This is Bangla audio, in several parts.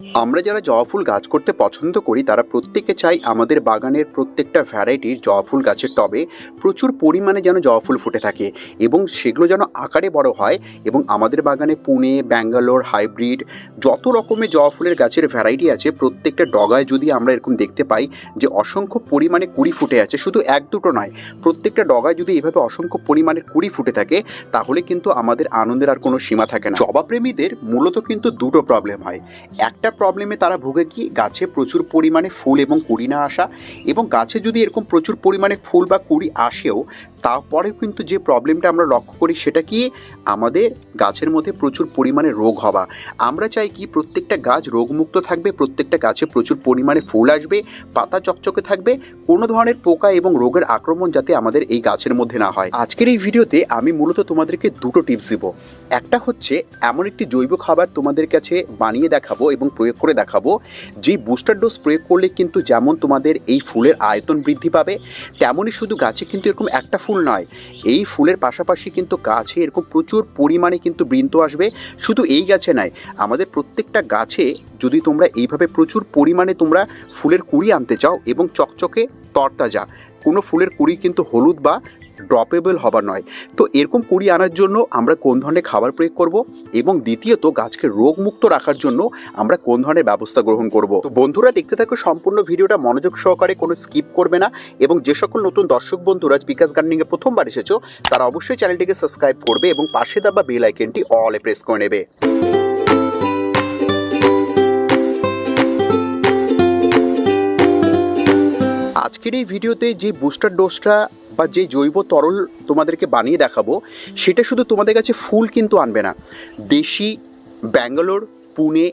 আমরা যারা জবা ফুল গাছ করতে পছন্দ করি, তারা প্রত্যেকে চাই আমাদের বাগানের প্রত্যেকটা ভ্যারাইটির জবা ফুল গাছের টবে প্রচুর পরিমাণে যেন জবা ফুল ফুটে থাকে এবং সেগুলো যেন আকারে বড় হয় এবং আমাদের বাগানে পুনে, ব্যাঙ্গালোর, হাইব্রিড যত রকমের জবা ফুলের গাছের ভ্যারাইটি আছে, প্রত্যেকটা ডগায় যদি আমরা এরকম দেখতে পাই যে অসংখ্য পরিমাণে কুড়ি ফুটে আছে, শুধু এক দুটো নয়, প্রত্যেকটা ডগায় যদি এভাবে অসংখ্য পরিমাণের কুড়ি ফুটে থাকে, তাহলে কিন্তু আমাদের আনন্দের আর কোনো সীমা থাকে না। জবা প্রেমীদের মূলত কিন্তু দুটো প্রবলেম হয়। একটা প্রবলেমে তারা ভোগে কি? গাছে প্রচুর পরিমাণে ফুল এবং কুড়ি না আসা এবং গাছে যদি এরকম প্রচুর পরিমাণে ফুল বা কুড়ি আসেও, তারপরেও কিন্তু যে প্রবলেমটা আমরা লক্ষ্য করি সেটা কি? আমাদের গাছের মধ্যে প্রচুর পরিমাণে রোগ হওয়া। আমরা চাই কি প্রত্যেকটা গাছ রোগমুক্ত থাকবে, প্রত্যেকটা গাছে প্রচুর পরিমাণে ফুল আসবে, পাতা চকচকে থাকবে, কোনো ধরনের পোকা এবং রোগের আক্রমণ যাতে আমাদের এই গাছের মধ্যে না হয়। আজকের এই ভিডিওতে আমি মূলত তোমাদেরকে দুটো টিপস দিব। একটা হচ্ছে, এমন একটি জৈব খাবার তোমাদের কাছে বানিয়ে দেখাবো এবং প্রয়োগ করে দেখাবো। যেই বুস্টার ডোজ প্রয়োগ করলে কিন্তু যেমন তোমাদের এই ফুলের আয়তন বৃদ্ধি পাবে, তেমনই শুধু গাছে কিন্তু এরকম একটা ফুল নয়, এই ফুলের পাশাপাশি কিন্তু গাছে এরকম প্রচুর পরিমাণে কিন্তু বৃন্ত আসবে। শুধু এই গাছে নয়, আমাদের প্রত্যেকটা গাছে যদি তোমরা এইভাবে প্রচুর পরিমাণে তোমরা ফুলের কুড়ি আনতে চাও এবং চকচকে তরতাজা, কোনো ফুলের কুড়ি কিন্তু হলুদ বা ড্রপেবল হবার নয়। তো এরকম কুড়ি আনার জন্য আমরা কোন ধরনের খাবার প্রয়োগ করব এবং দ্বিতীয়ত গাছকে রোগমুক্ত রাখার জন্য আমরা কোন ধরনের ব্যবস্থা গ্রহণ করব। তো বন্ধুরা দেখতে থাকো, সম্পূর্ণ ভিডিওটা মনোযোগ সহকারে কোনো স্কিপ করবে না এবং যে সকল নতুন দর্শক বন্ধুরা বিকাশ গার্ডেনিংয়ে প্রথমবার এসেছ, তারা অবশ্যই চ্যানেলটিকে সাবস্ক্রাইব করবে এবং পাশে দাবা বেল আইকনটি অলে প্রেস করে নেবে। আজকের এই ভিডিওতে যে বুস্টার ডোজটা বা যে জৈব তরল তোমাদেরকে বানিয়ে দেখাবো, সেটা শুধু তোমাদের কাছে ফুল কিন্তু আনবে না। দেশি, ব্যাঙ্গালোর, পুনে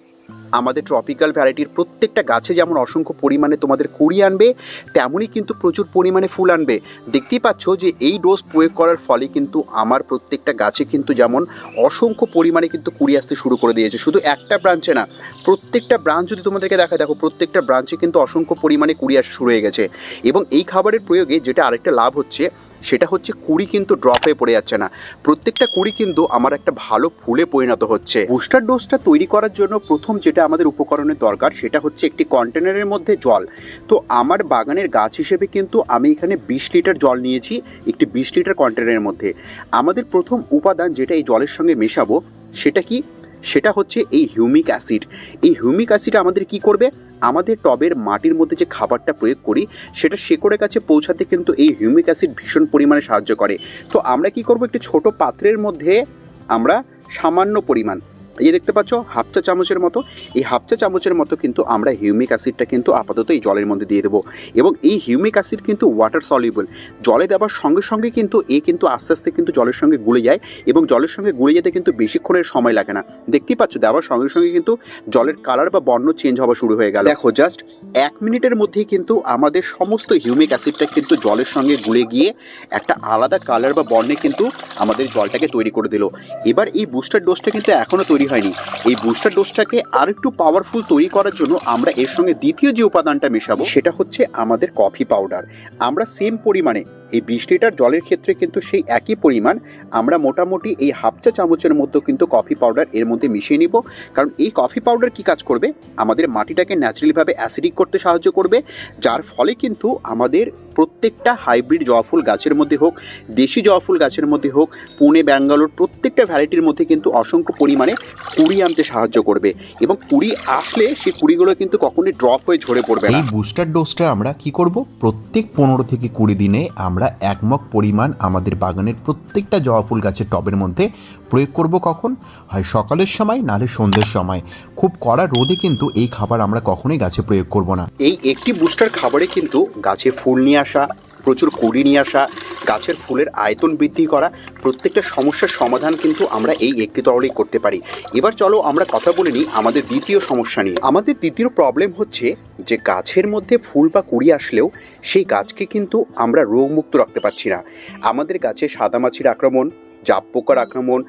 আমাদের ট্রপিক্যাল ভ্যারাইটির প্রত্যেকটা গাছে যেমন অসংখ্য পরিমাণে তোমাদের কুড়ি আনবে তেমনই কিন্তু প্রচুর পরিমাণে ফুল আনবে। দেখতেই পাচ্ছ যে এই ডোজ প্রয়োগ করার ফলে কিন্তু আমার প্রত্যেকটা গাছে কিন্তু যেমন অসংখ্য পরিমাণে কিন্তু কুড়ি আসতে শুরু করে দিয়েছে। শুধু একটা ব্রাঞ্চে না, প্রত্যেকটা ব্রাঞ্চ যদি তোমাদেরকে দেখা, দেখো প্রত্যেকটা ব্রাঞ্চে কিন্তু অসংখ্য পরিমাণে কুড়ি আসা শুরু হয়ে গেছে। এবং এই খাবারের প্রয়োগে যেটা আরেকটা লাভ হচ্ছে সেটা হচ্ছে কুড়ি কিন্তু ড্রপ হয়ে পড়ে যাচ্ছে না। প্রত্যেকটা কুড়ি কিন্তু আমার একটা ভালো ফুলে পরিণত হচ্ছে। বুস্টার ডোজটা তৈরি করার জন্য প্রথম যেটা আমাদের উপকরণের দরকার, সেটা হচ্ছে একটি কন্টেনারের মধ্যে জল। তো আমার বাগানের গাছ হিসেবে কিন্তু আমি এখানে বিশ লিটার জল নিয়েছি, একটি বিশ লিটার কন্টেনারের মধ্যে। আমাদের প্রথম উপাদান যেটা এই জলের সঙ্গে মেশাবো, সেটা কি? সেটা হচ্ছে এই হিউমিক অ্যাসিড। এই হিউমিক অ্যাসিড আমাদের কি করবে? আমাদের টবের মাটির মধ্যে যে খাবারটা প্রয়োগ করি, সেটা শেকড়ের কাছে পৌঁছাতে কিন্তু এই হিউমিক অ্যাসিড ভীষণ পরিমাণে সাহায্য করে। তো আমরা কি করব? একটি ছোট পাত্রের মধ্যে আমরা সামান্য পরিমাণ এই দেখতে পাচ্ছ হাফ চা চামচের মতো। এই হাফ চা চামচের মতো কিন্তু আমরা হিউমিক অ্যাসিডটা কিন্তু আপাতত এই জলের মধ্যে দিয়ে দেবো। এবং এই হিউমিক অ্যাসিড কিন্তু ওয়াটার সলিউবল জলে দেওয়ার সঙ্গে সঙ্গে কিন্তু এ কিন্তু আস্তে আস্তে কিন্তু জলের সঙ্গে গুলে যায় এবং জলের সঙ্গে গুলে যেতে কিন্তু বেশিক্ষণের সময় লাগে না। দেখতেই পাচ্ছ, দেওয়ার সঙ্গে সঙ্গে কিন্তু জলের কালার বা বর্ণ চেঞ্জ হওয়া শুরু হয়ে গেল। দেখো জাস্ট এক মিনিটের মধ্যেই কিন্তু আমাদের সমস্ত হিউমিক অ্যাসিডটা কিন্তু জলের সঙ্গে গুলে গিয়ে একটা আলাদা কালার বা বর্ণে কিন্তু আমাদের জলটাকে তৈরি করে দিল। এবার এই বুস্টার ডোজটা কিন্তু এখনও তৈরি হয়নি। এই বুস্টার ডোজটাকে আর একটু পাওয়ারফুল তৈরি করার জন্য আমরা এর সঙ্গে দ্বিতীয় যে উপাদানটা মেশাবো, সেটা হচ্ছে আমাদের কফি পাউডার আমরা সেম পরিমাণে এই বিশ লিটার জলের ক্ষেত্রে কিন্তু সেই একই পরিমাণ আমরা মোটামুটি এই হাফ চা চামচের মতো কিন্তু কফি পাউডার এর মধ্যে মিশিয়ে নিব। কারণ এই কফি পাউডার কি কাজ করবে? আমাদের মাটিটাকে ন্যাচারালিভাবে অ্যাসিডিক করতে সাহায্য করবে, যার ফলে কিন্তু আমাদের প্রত্যেকটা হাইব্রিড জবা ফুল গাছের মধ্যে হোক, দেশি জবা ফুল গাছের মধ্যে হোক, পুনে, ব্যাঙ্গালোর প্রত্যেকটা ভ্যারাইটির মধ্যে কিন্তু অসংখ্য পরিমাণে কুড়ি আনতে সাহায্য করবে এবং কুড়ি আসলে সেই কুড়িগুলো কিন্তু কখনোই ড্রপ হয়ে ঝরে পড়বে না। এই বুস্টার ডোজটা আমরা কি করব? প্রত্যেক পনেরো থেকে কুড়ি দিনে আমরা এক মগ পরিমাণ আমাদের বাগানের প্রত্যেকটা জবা ফুল গাছের টবের মধ্যে প্রয়োগ করব কখন? হয় সকালের সময় নাহলে সন্ধ্যের সময়। খুব কড়া রোদে কিন্তু এই খাবার আমরা কখনোই গাছে প্রয়োগ করব না। এই একটি বুস্টার খাবারে কিন্তু গাছে ফুল নিয়ে আসা প্রচুর কুড়ি নিয়ে আসা গাছের ফুলের আয়তন বৃদ্ধি করা প্রত্যেকটা সমস্যার সমাধান কিন্তু আমরা এই একটি তরলেই করতে পারি। এবার চলো আমরা কথা বলে নিই আমাদের দ্বিতীয় সমস্যা নিয়ে। আমাদের দ্বিতীয় প্রবলেম হচ্ছে যে গাছের মধ্যে ফুল বা কুড়ি আসলেও সেই গাছকে কিন্তু আমরা রোগমুক্ত রাখতে পারছি না। আমাদের গাছে সাদামাছির আক্রমণ জাপ পোকার আক্রমণ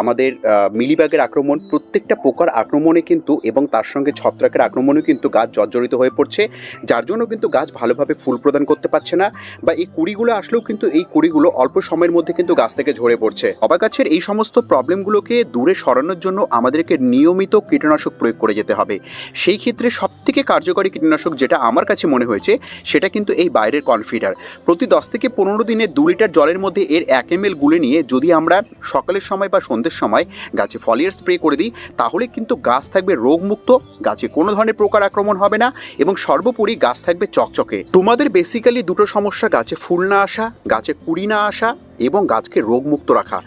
আমাদের মিলিবাগের আক্রমণ, প্রত্যেকটা পোকার আক্রমণে কিন্তু এবং তার সঙ্গে ছত্রাকের আক্রমণেও কিন্তু গাছ জর্জরিত হয়ে পড়ছে, যার জন্য কিন্তু গাছ ভালোভাবে ফুল প্রদান করতে পারছে না বা এই কুড়িগুলো আসলেও কিন্তু এই কুড়িগুলো অল্প সময়ের মধ্যে কিন্তু গাছ থেকে ঝরে পড়ছে। অবা গাছের এই সমস্ত প্রবলেমগুলোকে দূরে সরানোর জন্য আমাদেরকে নিয়মিত কীটনাশক প্রয়োগ করে যেতে হবে। সেই ক্ষেত্রে সবথেকে কার্যকরী কীটনাশক যেটা আমার কাছে মনে হয়েছে, সেটা কিন্তু এই বাইরের কনফিডার। প্রতি দশ থেকে পনেরো দিনে দু লিটার জলের মধ্যে এর এক এম গুলে নিয়ে যদি আমরা সকালের সময় বা সন্ধ্যের সময় গাছে ফলিয়ার স্প্রে করে দিই, তাহলে কিন্তু গাছ থাকবে রোগমুক্ত, গাছে কোনো ধরনের প্রকার আক্রমণ হবে না এবং সর্বোপরি গাছ থাকবে চকচকে। তোমাদের বেসিক্যালি দুটো সমস্যা, গাছে ফুল না আসা, গাছে কুড়ি না আসা এবং গাছকে রোগমুক্ত রাখা।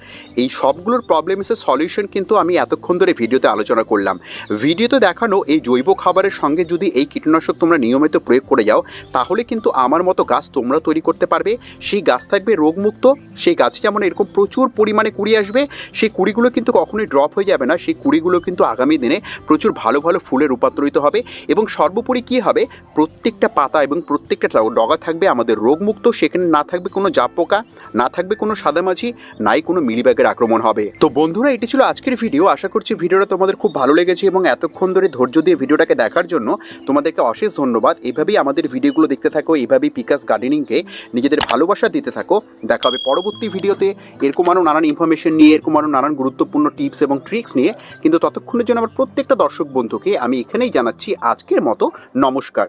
এই সবগুলোর প্রবলেমসের সলিউশন কিন্তু আমি এতক্ষণ ধরে ভিডিওতে আলোচনা করলাম। ভিডিওতে দেখানো এই জৈব খাবারের সঙ্গে যদি এই কীটনাশক তোমরা নিয়মিত প্রয়োগ করে যাও, তাহলে কিন্তু আমার মতো গাছ তোমরা তৈরি করতে পারবে। সেই গাছ থাকবে রোগমুক্ত, সেই গাছে যেমন এরকম প্রচুর পরিমাণে কুড়ি আসবে, সেই কুড়িগুলো কিন্তু কখনোই ড্রপ হয়ে যাবে না। সেই কুড়িগুলো কিন্তু আগামী দিনে প্রচুর ভালো ভালো ফুলে রূপান্তরিত হবে এবং সর্বোপরি কী হবে? প্রত্যেকটা পাতা এবং প্রত্যেকটা ডগা থাকবে আমাদের রোগমুক্ত, সেখানে না থাকবে কোনো জাপ পোকা না থাকবে কোনো সাদামাছি, নাই কোনো মিলিব্যাগের আক্রমণ হবে। তো বন্ধুরা, এটি ছিল আজকের ভিডিও। আশা করছি ভিডিওটা তোমাদের খুব ভালো লেগেছে এবং এতক্ষণ ধরে ধৈর্য দিয়ে ভিডিওটাকে দেখার জন্য তোমাদেরকে অশেষ ধন্যবাদ। এভাবেই আমাদের ভিডিওগুলো দেখতে থাকো, এভাবেই পিকাস গার্ডেনিংকে নিজেদের ভালোবাসা দিতে থাকো। দেখা হবে পরবর্তী ভিডিওতে। এরকম আরও নানান ইনফরমেশন নিয়ে, এরকম আরও নানান গুরুত্বপূর্ণ টিপস এবং ট্রিক্স নিয়ে। কিন্তু ততক্ষণের জন্য আমার প্রত্যেকটা দর্শক বন্ধুকে আমি এখানেই জানাচ্ছি আজকের মতো। নমস্কার।